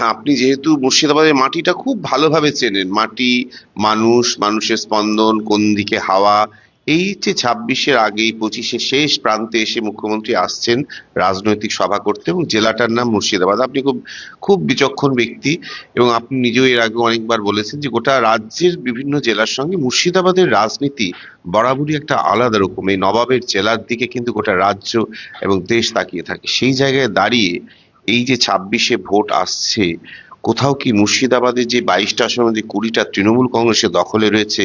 হ্যাঁ আপনি যেহেতু মুর্শিদাবাদের মাটিটা খুব ভালোভাবে চেনেন, মাটি, মানুষ, মানুষের স্পন্দন, কোন দিকে হাওয়া, এই যে ছাব্বিশের আগেই পঁচিশে শেষ প্রান্তে এসে মুখ্যমন্ত্রী আসছেন রাজনৈতিক সভা করতে এবং জেলাটার নাম মুর্শিদাবাদ। আপনি খুব খুব বিচক্ষণ ব্যক্তি এবং আপনি নিজেও এর আগে অনেকবার বলেছেন যে গোটা রাজ্যের বিভিন্ন জেলার সঙ্গে মুর্শিদাবাদের রাজনীতি বরাবরই একটা আলাদা রকম। এই নবাবের জেলার দিকে কিন্তু গোটা রাজ্য এবং দেশ তাকিয়ে থাকে। সেই জায়গায় দাঁড়িয়ে এই যে ছাব্বিশে ভোট আসছে, কোথাও কি মুর্শিদাবাদের যে বাইশটা আসনের মধ্যে কুড়িটা তৃণমূল কংগ্রেসের দখলে রয়েছে,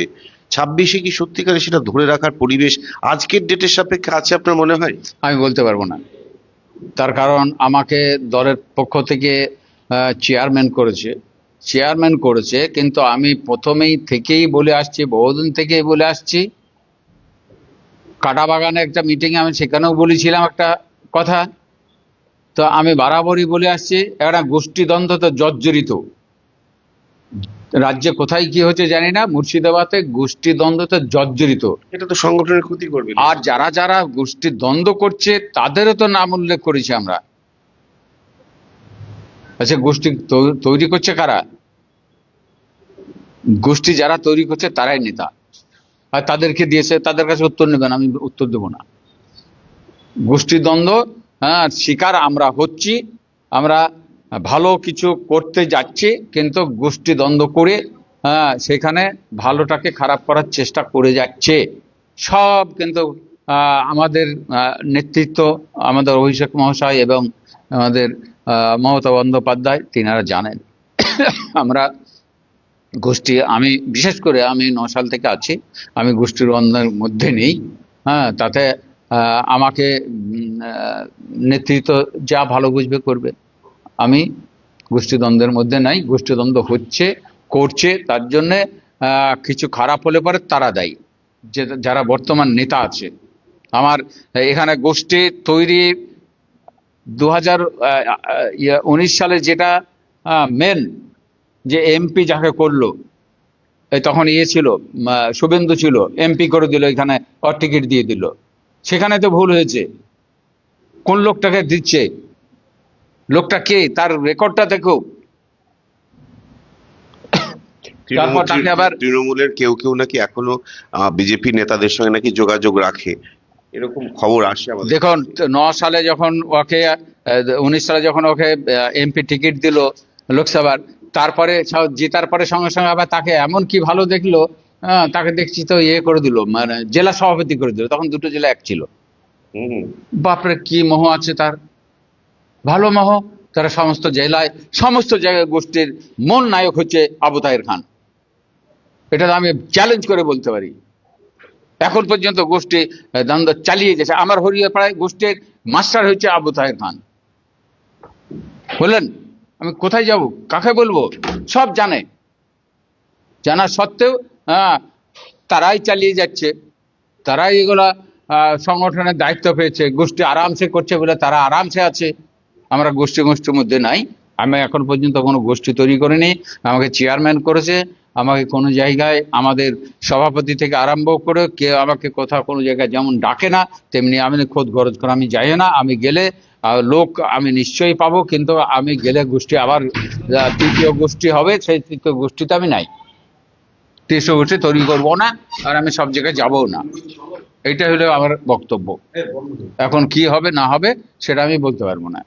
ছাব্বিশে কি সত্যিকারে সেটা ধরে রাখার পরিবেশ আজকের ডেটের সাপেক্ষে আছে আপনার মনে হয়? আমি বলতে পারব না। তার কারণ আমাকে দলের পক্ষ থেকে চেয়ারম্যান করেছে। চেয়ারম্যান করেছে, কিন্তু আমি প্রথমেই থেকেই বলে আসছি, বহুদিন থেকেই বলে আসছি। কাটাবাগানে একটা মিটিংয়ে আমি সেখানেও বলেছিলাম একটা কথা। তো আমি বরাবরই বলে আসছি একটা গোষ্ঠীদ্বন্দ্ব তো জর্জরিত। রাজ্যে কোথায় কি হচ্ছে জানি না মুর্শিদাবাদে গোষ্ঠীদ্বন্দ্বতে জর্জরিত। এটা তো সংগঠনের ক্ষতি করবে আর যারা যারা গোষ্ঠীর দ্বন্দ্ব করছে তাদেরও তো নাম উল্লেখ করেছি আমরা। আচ্ছা গোষ্ঠী তৈ- তৈরি করছে কারা? গোষ্ঠী যারা তৈরি করছে তারাই নেতা। আর তাদেরকে দিয়েছে তাদের কাছে উত্তর নেবেন আমি উত্তর দেবো না। গোষ্ঠী দ্বন্দ্ব হ্যাঁ শিকার আমরা হচ্ছি, আমরা ভালো কিছু করতে যাচ্ছি, কিন্তু গোষ্ঠী দ্বন্দ্ব করে হ্যাঁ সেখানে ভালোটাকে খারাপ করার চেষ্টা করে যাচ্ছে। সব কিন্তু আমাদের নেতৃত্ব, আমাদের অভিষেক মহাশয় এবং আমাদের মমতা বন্দ্যোপাধ্যায়, তিনারা জানেন। আমরা গোষ্ঠী, আমি বিশেষ করে আমি ন সাল থেকে আছি, আমি গোষ্ঠীর দ্বন্দ্বের মধ্যে নেই হ্যাঁ তাতে আমাকে নেতৃত্ব যা ভালো বুঝবে করবে। আমি গোষ্ঠীদ্বন্দ্বের মধ্যে নাই, গোষ্ঠীদ্বন্দ্ব হচ্ছে, করছে, তার জন্যে কিছু খারাপ হলে পরে তারা দায়ী। যে, যারা বর্তমান নেতা আছে। আমার, এখানে গোষ্ঠী তৈরি দু হাজার উনিশ সালে যেটা মেন যে এমপি যাকে করল তখন ইয়ে ছিল শুভেন্দু ছিল এমপি করে দিল, এখানে টিকিট দিয়ে দিল। সেখানে তো ভুল হয়েছে। কোন লোকটাকে দিচ্ছে? লোকটা কে? তার রেকর্ডটা দেখো। তৃণমূলের কেউ কেউ নাকি এখনও বিজেপি নেতাদের সঙ্গে নাকি যোগাযোগ রাখে। এরকম খবর আসে আমাদের দেখুন ন সালে যখন ওকে উনিশ সালে যখন ওকে এমপি টিকিট দিল লোকসভার তারপরে জেতার পরে সঙ্গে সঙ্গে আবার তাকে এমন কি ভালো দেখল তাকে দেখছি তো ইয়ে করে দিল মানে জেলা সভাপতি করে দিল তখন দুটো জেলা এক ছিল। বাপরে, কি মোহ আছে তার? ভালো মোহ? তারা সমস্ত জেলায়, সমস্ত জায়গায় গোষ্ঠীর মন নায়ক হচ্ছে আবু তাহের খান। এটা আমি চ্যালেঞ্জ করে বলতে পারি। এখন পর্যন্ত গোষ্ঠী দ্বন্দ্ব চালিয়ে গেছে। আমার হরিয়াপাড়ায় গোষ্ঠীর মাস্টার হচ্ছে আবু তাহের খান। বললেন, আমি কোথায় যাব? কাকে বলব? সব জানে। জানা সত্ত্বেও হ্যাঁ তারাই চালিয়ে যাচ্ছে। তারাই এগুলা সংগঠনের দায়িত্ব পেয়েছে। গোষ্ঠী আরামসে করছে বলে তারা আরামসে আছে। আমরা গোষ্ঠী গোষ্ঠীর মধ্যে নাই। আমি এখন পর্যন্ত কোনো গোষ্ঠী তৈরি করিনি। আমাকে চেয়ারম্যান করেছে। আমাকে কোনো জায়গায় আমাদের সভাপতি থেকে আরম্ভ করে কেউ আমাকে কোথাও কোনো জায়গায় যেমন ডাকে না, তেমনি আমি খোদ গরজ করে আমি যাই না। আমি গেলে লোক আমি নিশ্চয়ই পাবো, কিন্তু আমি গেলে গোষ্ঠী আবার তৃতীয় গোষ্ঠী হবে। সেই তৃতীয় গোষ্ঠীতে আমি নাই। তৃতীয় গোষ্ঠী তৈরি করব না, আর আমি সব জায়গায় যাবও না। এইটা হলো আমার বক্তব্য। এখন কি হবে না হবে সেটা আমি বলতে পারব না।